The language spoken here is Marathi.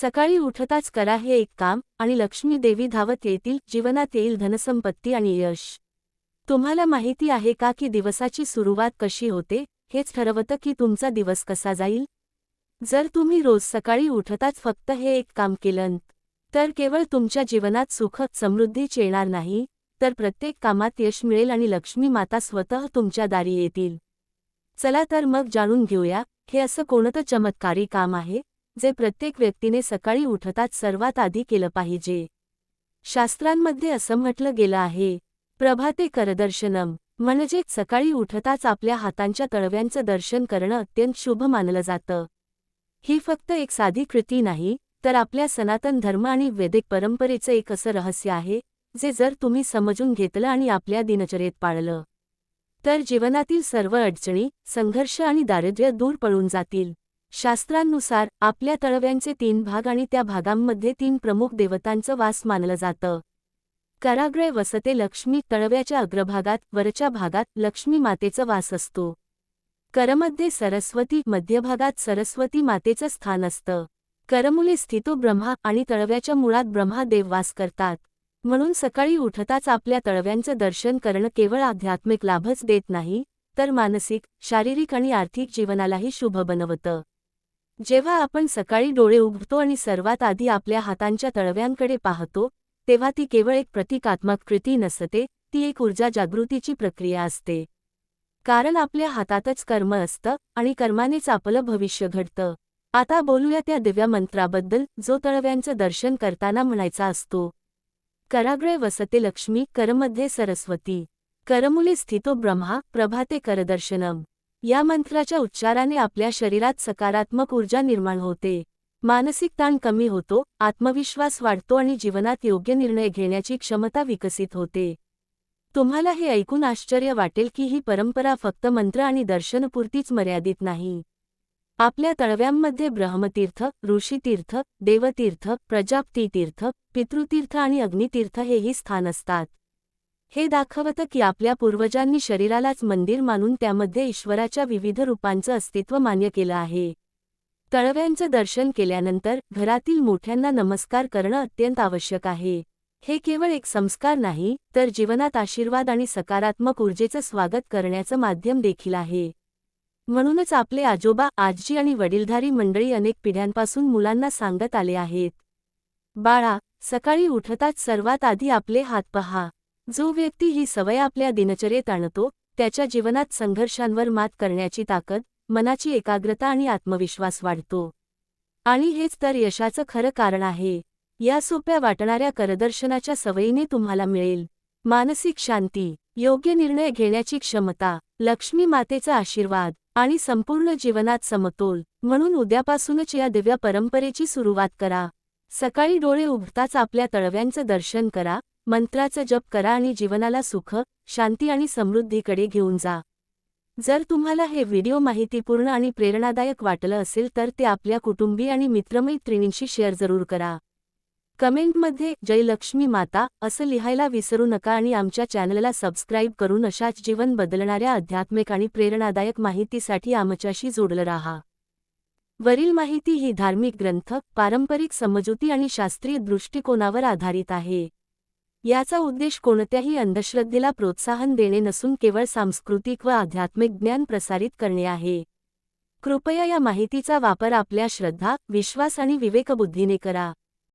सकाळी उठताच करा हे एक काम आणि लक्ष्मी देवी धावत येतील जीवनात येईल धनसंपत्ती आणि यश. तुम्हाला माहिती आहे का की दिवसाची सुरुवात कशी होते? हेच ठरवतं की तुमचा दिवस कसा जाईल? जर तुम्ही रोज सकाळी उठताच फक्त हे एक काम केलं तर केवळ तुमच्या जीवनात सुख समृद्धीच येणार नाही तर प्रत्येक कामात यश मिळेल आणि लक्ष्मी माता स्वतः तुमच्या दारी येतील. चला तर मग जाणून घेऊया हे असं कोणतं चमत्कारी काम आहे? जे प्रत्येक व्यक्तीने सकाळी उठताच सर्वात आधी केलं पाहिजे. शास्त्रांमध्ये असं म्हटलं गेलं आहे प्रभाते करदर्शनम म्हणजेच सकाळी उठताच आपल्या हातांच्या तळव्यांचं दर्शन करणं अत्यंत शुभ मानलं जातं. ही फक्त एक साधी कृती नाही तर आपल्या सनातन धर्म आणि वैदिक परंपरेचं एक असं रहस्य आहे जे जर तुम्ही समजून घेतलं आणि आपल्या दिनचर्येत पाळलं तर जीवनातील सर्व अडचणी संघर्ष आणि दारिद्र्य दूर पळून जातील. शास्त्रांनुसार आपल्या तळव्यांचे तीन भाग आणि त्या भागांमध्ये तीन प्रमुख देवतांचं वास मानलं जातं. कराग्रय वसते लक्ष्मी तळव्याच्या अग्रभागात वरच्या भागात लक्ष्मी मातेचं वास असतो. करमध्ये सरस्वती मध्यभागात सरस्वती मातेचं स्थान असतं. करमुले स्थितो ब्रह्मा आणि तळव्याच्या मुळात ब्रह्मादेव वास करतात. म्हणून सकाळी उठताच आपल्या तळव्यांचं दर्शन करणं केवळ आध्यात्मिक लाभच देत नाही तर मानसिक शारीरिक आणि आर्थिक जीवनालाही शुभ बनवतं. जेव्हा आपण सकाळी डोळे उघडतो आणि सर्वात आधी आपल्या हातांच्या तळव्यांकडे पाहतो तेव्हा ती केवळ एक प्रतिकात्मक कृती नसते ती एक ऊर्जा जागृतीची प्रक्रिया असते. कारण आपल्या हातातच कर्म असतं आणि कर्मानेच आपलं भविष्य घडतं. आता बोलूया त्या दिव्या मंत्राबद्दल जो तळव्यांचं दर्शन करताना म्हणायचा असतो. कराग्रय वसते लक्ष्मी करमध्ये सरस्वती. करमुले स्थितो ब्रह्मा प्रभाते करदर्शनम. या मंत्राच्या उच्चाराने आपल्या शरीरात सकारात्मक ऊर्जा निर्माण होते. मानसिक ताण कमी होतो आत्मविश्वास वाढतो आणि जीवनात योग्य निर्णय घेण्याची क्षमता विकसित होते. तुम्हाला हे ऐकून आश्चर्य वाटेल की ही परंपरा फक्त मंत्र आणि दर्शनपुरतीच मर्यादित नाही. आपल्या तळव्यांमध्ये ब्रह्मतीर्थ ऋषीतीर्थ देवतीर्थ प्रजापतीतीर्थ पितृतीर्थ आणि अग्नितीर्थ हेही स्थान असतात. हे दाखवतं की आपल्या पूर्वजांनी शरीरालाच मंदिर मानून त्यामध्ये ईश्वराच्या विविध रूपांचं अस्तित्व मान्य केलं आहे. तळव्यांचं दर्शन केल्यानंतर घरातील मोठ्यांना नमस्कार करणं अत्यंत आवश्यक आहे. हे केवळ एक संस्कार नाही तर जीवनात आशीर्वाद आणि सकारात्मक ऊर्जेचं स्वागत करण्याचं माध्यम देखील आहे. म्हणूनच आपले आजोबा आजी आणि वडीलधारी मंडळी अनेक पिढ्यांपासून मुलांना सांगत आले आहेत. बाळा सकाळी उठताच सर्वात आधी आपले हात पहा. जो व्यक्ती ही सवय आपल्या दिनचर्येत आणतो त्याच्या जीवनात संघर्षांवर मात करण्याची ताकद मनाची एकाग्रता आणि आत्मविश्वास वाढतो. आणि हेच तर यशाचं खरं कारण आहे. या सोप्या वाटणाऱ्या करदर्शनाच्या सवयीने तुम्हाला मिळेल. मानसिक शांती योग्य निर्णय घेण्याची क्षमता लक्ष्मी मातेचा आशीर्वाद आणि संपूर्ण जीवनात समतोल. म्हणून उद्यापासूनच या दिव्या परंपरेची सुरुवात करा. सकाळी डोळे उघडताच आपल्या तळव्यांचं दर्शन करा मंत्राचा जप करा आणि जीवनाला सुख शांती आणि समृद्धीकडे घेऊन जा. जर तुम्हाला हे व्हिडिओ माहितीपूर्ण आणि प्रेरणादायक वाटलं असेल तर ते आपल्या कुटुंबी आणि मित्रमैत्रिणींशी शेअर जरूर करा. कमेंटमध्ये जय लक्ष्मी माता असं लिहायला विसरू नका आणि आमच्या चॅनलला सबस्क्राईब करून अशाच जीवन बदलणाऱ्या आध्यात्मिक आणि प्रेरणादायक माहितीसाठी आमच्याशी जोडलं राहा. वरील माहिती ही धार्मिक ग्रंथ पारंपरिक समजुती आणि शास्त्रीय दृष्टिकोनावर आधारित आहे. याचा उद्देश कोणत्याही अंधश्रद्धेला प्रोत्साहन देणे नसून केवळ सांस्कृतिक व आध्यात्मिक ज्ञान प्रसारित करणे आहे. कृपया या माहितीचा वापर आपल्या श्रद्धा विश्वास आणि विवेकबुद्धीने करा.